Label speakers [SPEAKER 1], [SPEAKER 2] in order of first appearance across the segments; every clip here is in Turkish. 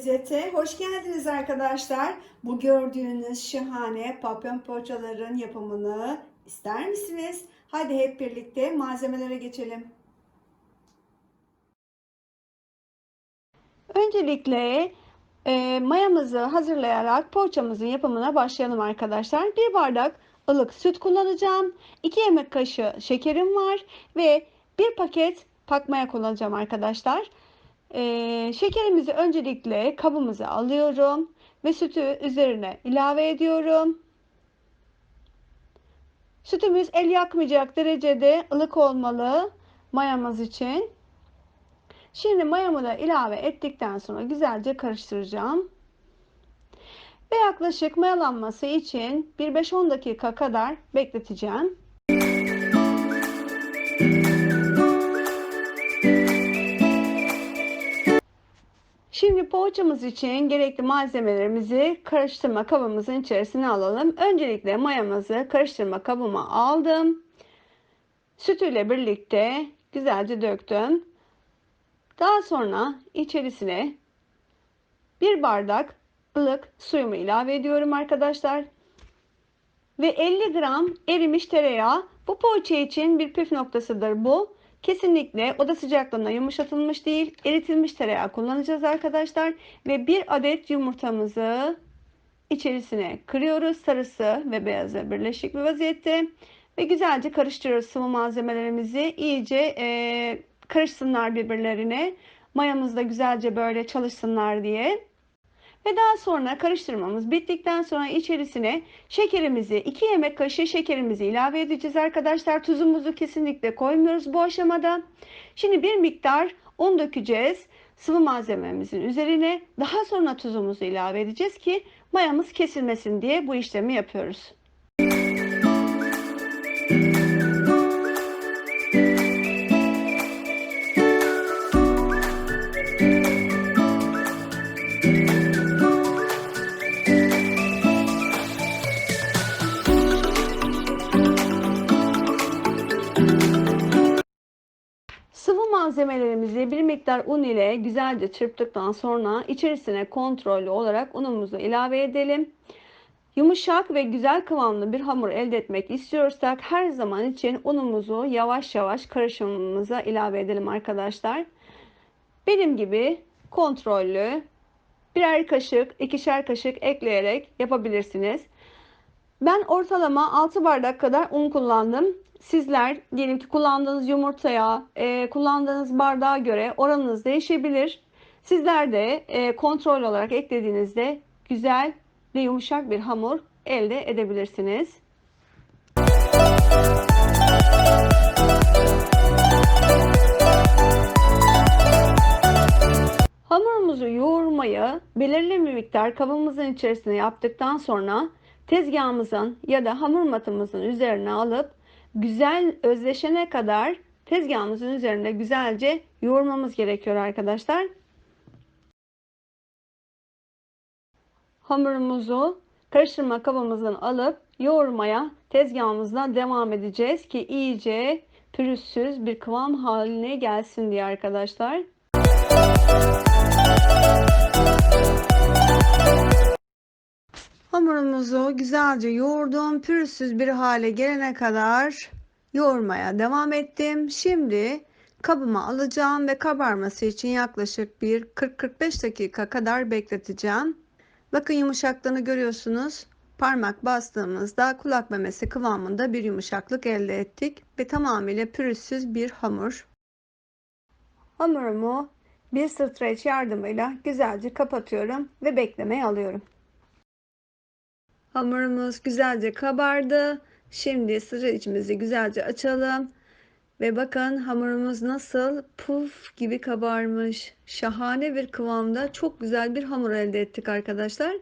[SPEAKER 1] Lezzete hoş geldiniz arkadaşlar. Bu gördüğünüz şahane papyon poğaçaların yapımını ister misiniz? Hadi hep birlikte malzemelere geçelim. Öncelikle e, mayamızı hazırlayarak poğaçamızın yapımına başlayalım arkadaşlar. Bir bardak ılık süt kullanacağım. 2 yemek kaşığı şekerim var ve bir paket pakmaya kullanacağım arkadaşlar. Ee, şekerimizi öncelikle kabımıza alıyorum ve sütü üzerine ilave ediyorum. Sütümüz el yakmayacak derecede ılık olmalı mayamız için. Şimdi mayamı da ilave ettikten sonra güzelce karıştıracağım. Ve yaklaşık mayalanması için bir 5-10 dakika kadar bekleteceğim. Poğaçamız için gerekli malzemelerimizi karıştırma kabımızın içerisine alalım. Öncelikle mayamızı karıştırma kabıma aldım. Sütüyle birlikte güzelce döktüm. Daha sonra içerisine bir bardak ılık suyumu ilave ediyorum arkadaşlar. Ve 50 gram erimiş tereyağı. Bu poğaça için bir püf noktasıdır bu. Kesinlikle oda sıcaklığında yumuşatılmış değil, eritilmiş tereyağı kullanacağız arkadaşlar. Ve bir adet yumurtamızı içerisine kırıyoruz. Sarısı ve beyazı birleşik bir vaziyette. Ve güzelce karıştırıyoruz sıvı malzemelerimizi. iyice e, karışsınlar birbirlerine. Mayamız da güzelce böyle çalışsınlar diye. Ve daha sonra karıştırmamız bittikten sonra içerisine şekerimizi 2 yemek kaşığı şekerimizi ilave edeceğiz arkadaşlar. Tuzumuzu kesinlikle koymuyoruz bu aşamada. Şimdi bir miktar un dökeceğiz sıvı malzememizin üzerine. Daha sonra tuzumuzu ilave edeceğiz ki mayamız kesilmesin diye bu işlemi yapıyoruz. Sıvı malzemelerimizi bir miktar un ile güzelce çırptıktan sonra içerisine kontrollü olarak unumuzu ilave edelim. Yumuşak ve güzel kıvamlı bir hamur elde etmek istiyorsak her zaman için unumuzu yavaş yavaş karışımımıza ilave edelim arkadaşlar. Benim gibi kontrollü birer kaşık, ikişer kaşık ekleyerek yapabilirsiniz. Ben ortalama 6 bardak kadar un kullandım. Sizler diyelim ki kullandığınız yumurtaya, e, kullandığınız bardağa göre oranınız değişebilir. Sizler de e, kontrol olarak eklediğinizde güzel ve yumuşak bir hamur elde edebilirsiniz. Hamurumuzu yoğurmayı belirli bir miktar kabımızın içerisine yaptıktan sonra tezgahımızın ya da hamur matımızın üzerine alıp güzel özleşene kadar tezgahımızın üzerinde güzelce yoğurmamız gerekiyor arkadaşlar. Hamurumuzu karıştırma kabımızdan alıp yoğurmaya tezgahımızdan devam edeceğiz ki iyice pürüzsüz bir kıvam haline gelsin diye arkadaşlar. Hamurumuzu güzelce yoğurdum. Pürüzsüz bir hale gelene kadar yoğurmaya devam ettim. Şimdi kabıma alacağım ve kabarması için yaklaşık bir 40-45 dakika kadar bekleteceğim. Bakın yumuşaklığını görüyorsunuz. Parmak bastığımızda kulak memesi kıvamında bir yumuşaklık elde ettik ve tamamıyla pürüzsüz bir hamur. Hamurumu bir streç yardımıyla güzelce kapatıyorum ve beklemeye alıyorum. Hamurumuz güzelce kabardı. Şimdi streçimizi güzelce açalım. Ve bakın hamurumuz nasıl puf gibi kabarmış. Şahane bir kıvamda çok güzel bir hamur elde ettik arkadaşlar.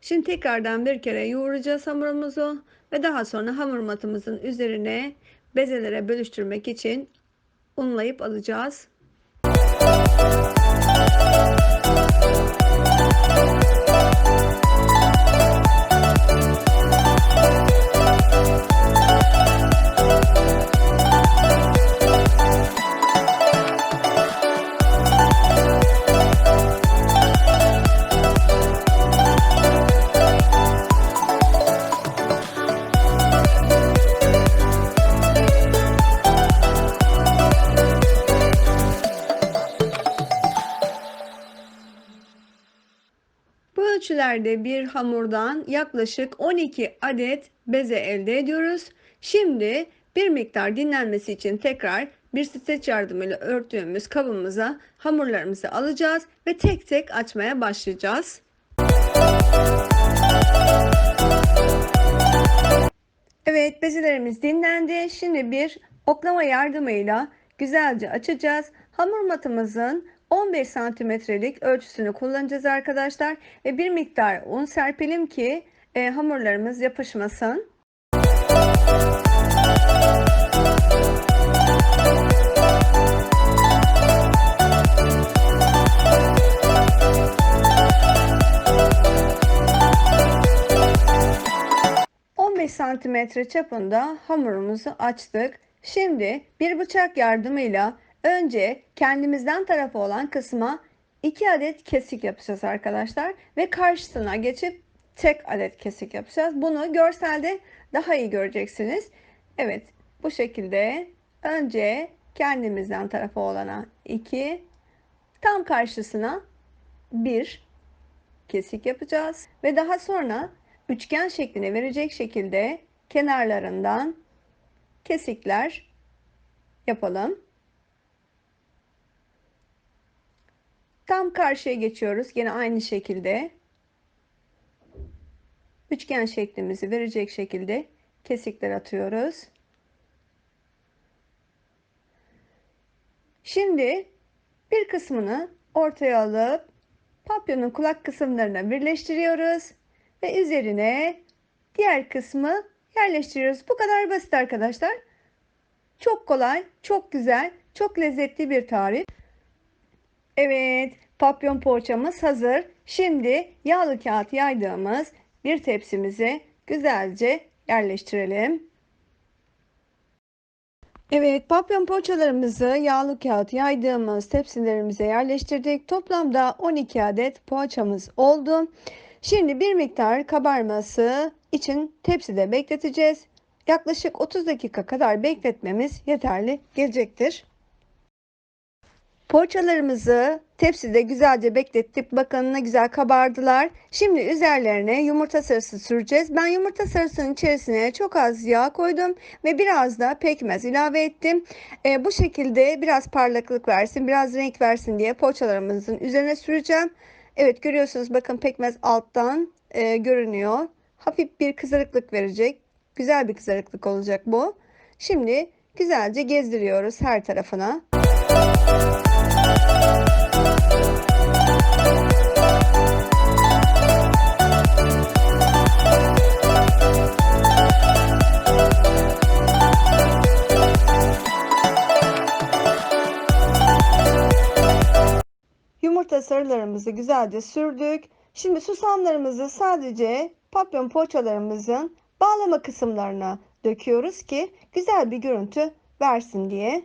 [SPEAKER 1] Şimdi tekrardan bir kere yoğuracağız hamurumuzu ve daha sonra hamur matımızın üzerine bezelere bölüştürmek için unlayıp alacağız. Bu ölçülerde bir hamurdan yaklaşık 12 adet beze elde ediyoruz. Şimdi bir miktar dinlenmesi için tekrar bir streç yardımıyla örttüğümüz kabımıza hamurlarımızı alacağız ve tek tek açmaya başlayacağız. Evet bezelerimiz dinlendi. Şimdi bir oklama yardımıyla güzelce açacağız. Hamur matımızın 15 santimetrelik ölçüsünü kullanacağız arkadaşlar. Ve bir miktar un serpelim ki e, hamurlarımız yapışmasın. santimetre çapında hamurumuzu açtık. Şimdi bir bıçak yardımıyla önce kendimizden tarafı olan kısma 2 adet kesik yapacağız arkadaşlar. Ve karşısına geçip tek adet kesik yapacağız. Bunu görselde daha iyi göreceksiniz. Evet bu şekilde önce kendimizden tarafı olana 2 tam karşısına 1 kesik yapacağız. Ve daha sonra üçgen şeklini verecek şekilde kenarlarından kesikler yapalım. Tam karşıya geçiyoruz. Yine aynı şekilde üçgen şeklimizi verecek şekilde kesikler atıyoruz. Şimdi bir kısmını ortaya alıp papyonun kulak kısımlarına birleştiriyoruz ve üzerine diğer kısmı yerleştiriyoruz. Bu kadar basit arkadaşlar. Çok kolay, çok güzel, çok lezzetli bir tarif. Evet, papyon poğaçamız hazır. Şimdi yağlı kağıt yaydığımız bir tepsimize güzelce yerleştirelim. Evet, papyon poğaçalarımızı yağlı kağıt yaydığımız tepsilerimize yerleştirdik. Toplamda 12 adet poğaçamız oldu. Şimdi bir miktar kabarması için tepside bekleteceğiz. Yaklaşık 30 dakika kadar bekletmemiz yeterli gelecektir. Poğaçalarımızı tepside güzelce beklettik. Bakın ne güzel kabardılar. Şimdi üzerlerine yumurta sarısı süreceğiz. Ben yumurta sarısının içerisine çok az yağ koydum ve biraz da pekmez ilave ettim. E, bu şekilde biraz parlaklık versin, biraz renk versin diye poğaçalarımızın üzerine süreceğim. Evet görüyorsunuz bakın pekmez alttan e, görünüyor. Hafif bir kızarıklık verecek. Güzel bir kızarıklık olacak bu. Şimdi güzelce gezdiriyoruz her tarafına. Yumurta sarılarımızı güzelce sürdük. Şimdi susamlarımızı sadece papyon poğaçalarımızın bağlama kısımlarına döküyoruz ki güzel bir görüntü versin diye.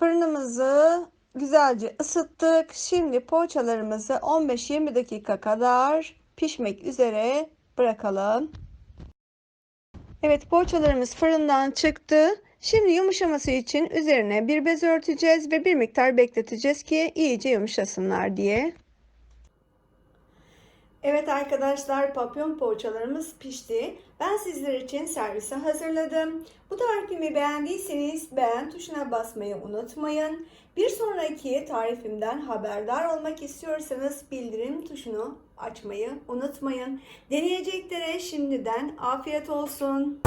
[SPEAKER 1] Fırınımızı güzelce ısıttık. Şimdi poğaçalarımızı 15-20 dakika kadar pişmek üzere bırakalım. Evet poğaçalarımız fırından çıktı. Şimdi yumuşaması için üzerine bir bez örteceğiz ve bir miktar bekleteceğiz ki iyice yumuşasınlar diye. Evet arkadaşlar papyon poğaçalarımız pişti. Ben sizler için servise hazırladım. Bu tarifimi beğendiyseniz beğen tuşuna basmayı unutmayın. Bir sonraki tarifimden haberdar olmak istiyorsanız bildirim tuşunu açmayı unutmayın. Deneyeceklere şimdiden afiyet olsun.